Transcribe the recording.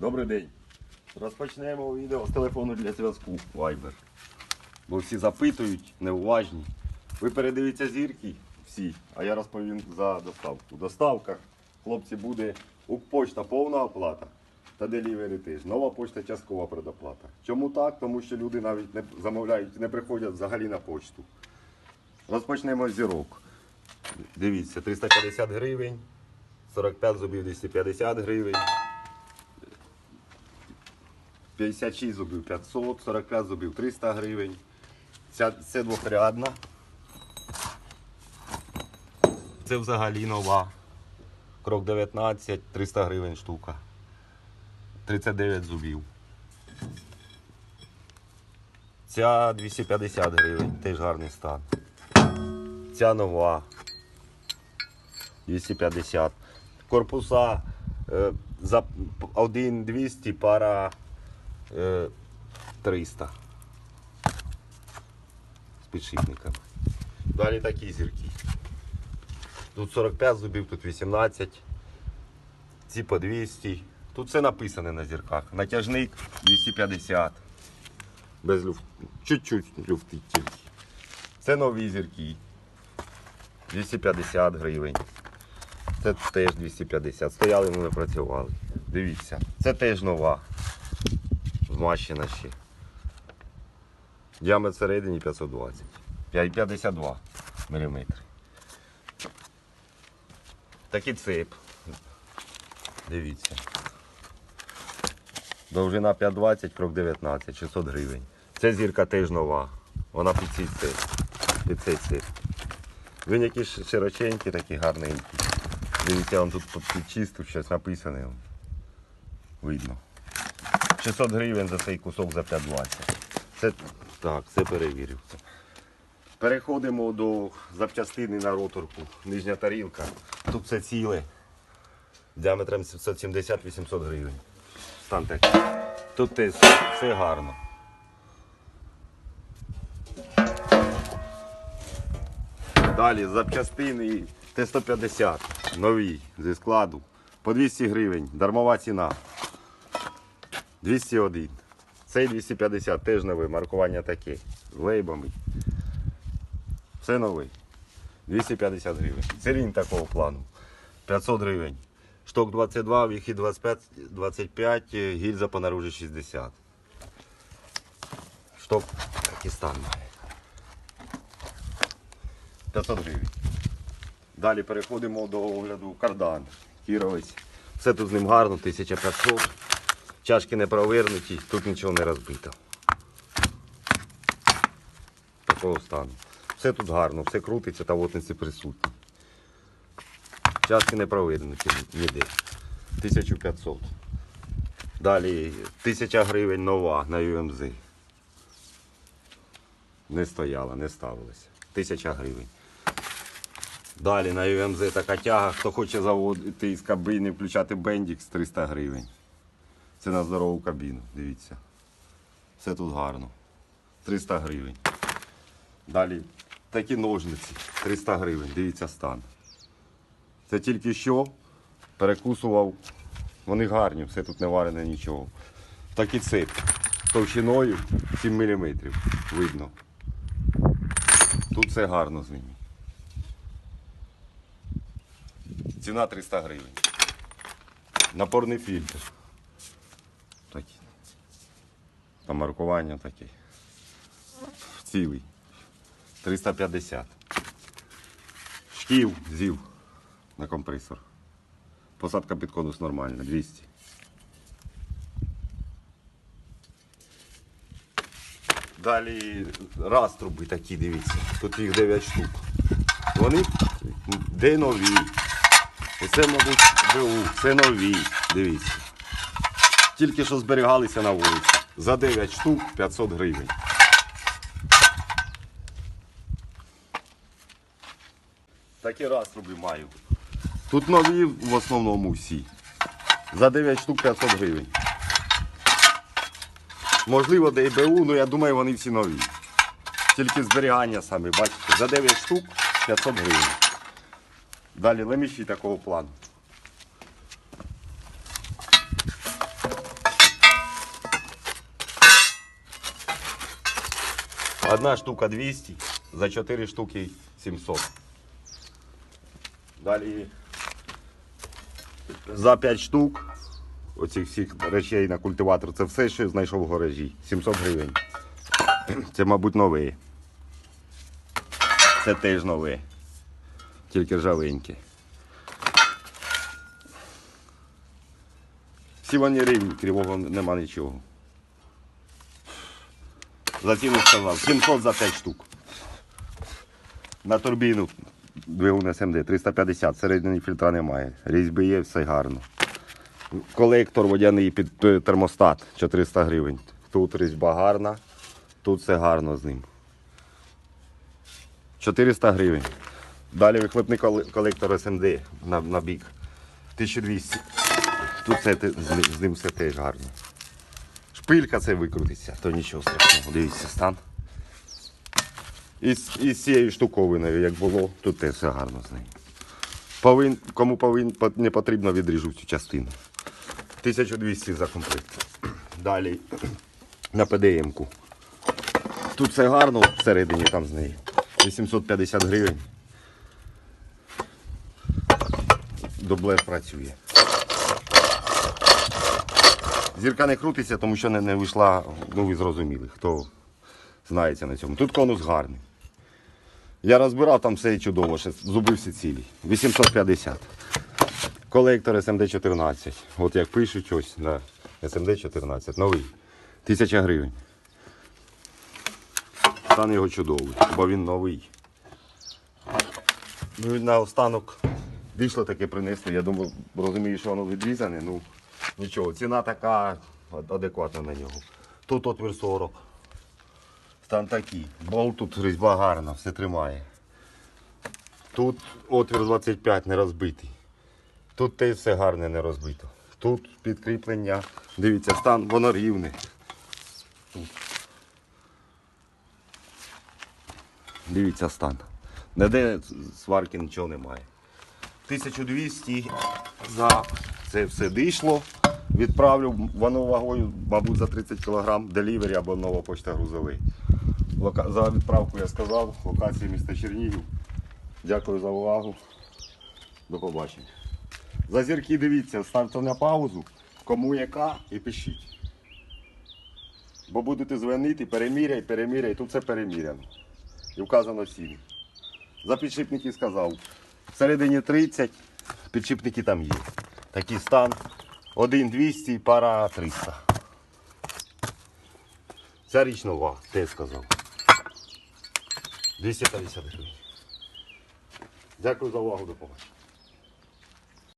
Добрий день. Розпочнемо відео з телефону для зв'язку Viber. Бо всі запитують, неуважні. Ви передивіться зірки всі, а я розповім за доставку. Доставка, хлопці, буде у почта повна оплата та делівері теж. Нова почта часткова предоплата. Чому так? Тому що люди навіть не замовляють, не приходять взагалі на почту. Розпочнемо з зірок. Дивіться, 350 гривень, 45 зубів 250 гривень. 56 зубів 500, 45 зубів 300 гривень. Ця, це двохрядна. Це взагалі нова. Крок 19, 300 гривень штука. 39 зубів. Ця 250 гривень, теж гарний стан. Ця нова. 250. Корпуса е, за 1,200 пара 300 з підшипниками. Далі такі зірки. Тут 45 зубів, тут 18, ці по 200. Тут все написане на зірках. Натяжник 250. Без люфт. Чуть-чуть люфтить тільки. Це нові зірки. 250 гривень. Це теж 250. Стояли, ми не працювали. Дивіться, це теж нова. Змащена ще. Діаметр всередині 520. 52 мм. Такий цеп. Дивіться. Довжина 520, крок 19, 600 гривень. Це зірка теж нова. Вона під цей цеп. Під цей цеп. Він якийсь широченький, такий гарненький. Дивіться, он тут під чисту щось написане. Видно. 600 гривень за цей кусок за 5,20. Це так, це перевірив. Переходимо до запчастини на роторку. Нижня тарілка. Тут все ціле. Діаметром 770-800 гривень. Стан такий. Тут теж все гарно. Далі запчастини Т-150. Нові зі складу. По 200 гривень. Дармова ціна. 201. Цей 250 теж новий, маркування таке. Лейбами. Все новий. 250 гривень. Цилінь такого плану. 500 гривень. Шток 22, вихід 25, 25 е, гільза по наружі 60. Шток такий стан має. 500 гривень. Далі переходимо до огляду кардан. Кіровець. Все тут з ним гарно, 1500. Чашки не провернуті, тут нічого не розбито. Такого стану. Все тут гарно, все крутиться та вотниці присутні. Чашки не провернуті ніде. 1500. Далі 1000 гривень нова на UMZ. Не стояла, не ставилася. 1000 гривень. Далі на UMZ така тяга. Хто хоче заводити із кабини, включати бендікс 300 гривень. Це на здорову кабіну, дивіться. Все тут гарно. 300 гривень. Далі такі ножниці 300 гривень. Дивіться стан. Це тільки що перекусував. Вони гарні, все тут не варене нічого. Такий цеп товщиною 7 мм. Видно. Тут все гарно з ними. Ціна 300 гривень. Напорний фільтр. Такі. Там маркування таке. Цілий. 350. Шків, зів на компресор. Посадка під конус нормальна, 200. Далі раструби такі, дивіться. Тут їх 9 штук. Вони де нові. І це, мабуть, БУ, це нові. Дивіться. Тільки що зберігалися на вулиці. За 9 штук 500 гривень. Такі раструби маю. Тут нові в основному всі. За 9 штук 500 гривень. Можливо, де і БУ, але я думаю, вони всі нові. Тільки зберігання самі, бачите, за 9 штук 500 гривень. Далі леміші такого плану. Одна штука 200, за 4 штуки 700. Далі за 5 штук оцих всіх речей на культиватор. Це все, що знайшов в гаражі. 700 гривень. Це, мабуть, нове. Це теж нове. Тільки ржавеньке. Всі вони рівні, кривого нема нічого. За ціну сказав. 700 за 5 штук. На турбіну двигун СМД 350, середини фільтра немає. Різьби є, все гарно. Колектор водяний під е, термостат 400 гривень. Тут різьба гарна, тут все гарно з ним. 400 гривень. Далі вихлопний колектор СМД на, на бік. 1200. Тут все, з ним все теж гарно. Шпилька це викрутиться, то нічого страшного. Дивіться стан. І, і з цією штуковиною, як було, тут теж все гарно з нею. Повин, кому повин, не потрібно відріжу цю частину. 1200 за комплект. Далі на ПДМ-ку. Тут все гарно всередині там з неї. 850 гривень. Доблер працює. Зірка не крутиться, тому що не, не вийшла, ну ви зрозуміли, хто знається на цьому. Тут конус гарний. Я розбирав там все чудово, ще зуби всі цілі. 850. Колектор SMD14. От як пишуть ось на SMD14. Новий. 1000 гривень. Стан його чудовий, бо він новий. Ну і наостанок вийшло таке принесли. Я думаю, розумію, що воно відрізане. Ну нічого, ціна така адекватна на нього. Тут отвір 40. Стан такий. Болт тут різьба гарна, все тримає. Тут отвір 25 не розбитий. Тут теж все гарне не розбито. Тут підкріплення. Дивіться, стан, воно рівне. Тут. Дивіться стан. Ніде сварки нічого немає. 1200 за це все дійшло. Відправлю, воно вагою, мабуть, за 30 кг делівері або нова почта грузовий. За відправку я сказав, локація міста Чернігів. Дякую за увагу. До побачення. За зірки дивіться, ставте на паузу, кому яка і пишіть. Бо будете дзвонити, переміряй, переміряй, тут все переміряно. І вказано ціни. За підшипники сказав. Всередині 30, підшипники там є. Такий стан. 1,200, пара 300. Ця річ нова, те сказав. 250 гривень. Дякую за увагу, до побачення.